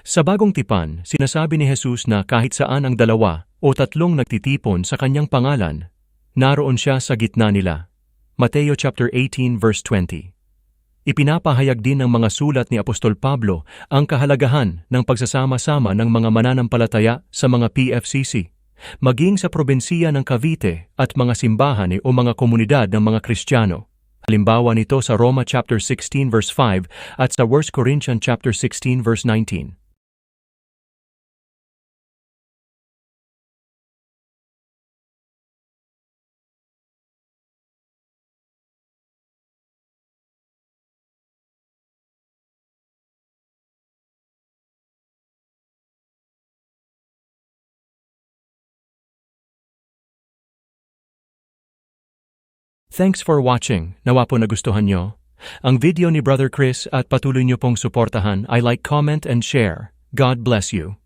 Sa bagong tipan, sinasabi ni Jesus na kahit saan ang dalawa o tatlong nagtitipon sa kanyang pangalan, naroon siya sa gitna nila. Mateo chapter 18 verse 20. Ipinapahayag din ng mga sulat ni Apostol Pablo ang kahalagahan ng pagsasama-sama ng mga mananampalataya sa mga PFCC, maging sa probensiya ng Cavite at mga simbahan o mga komunidad ng mga Kristiyano. Halimbawa nito sa Roma chapter 16 verse 5 at sa 1 Corinthians chapter 16 verse 19. Thanks for watching. Nawa po nagustuhan nyo. Ang video ni Brother Chris at patuloy nyo pong suportahan. I like, comment, and share. God bless you.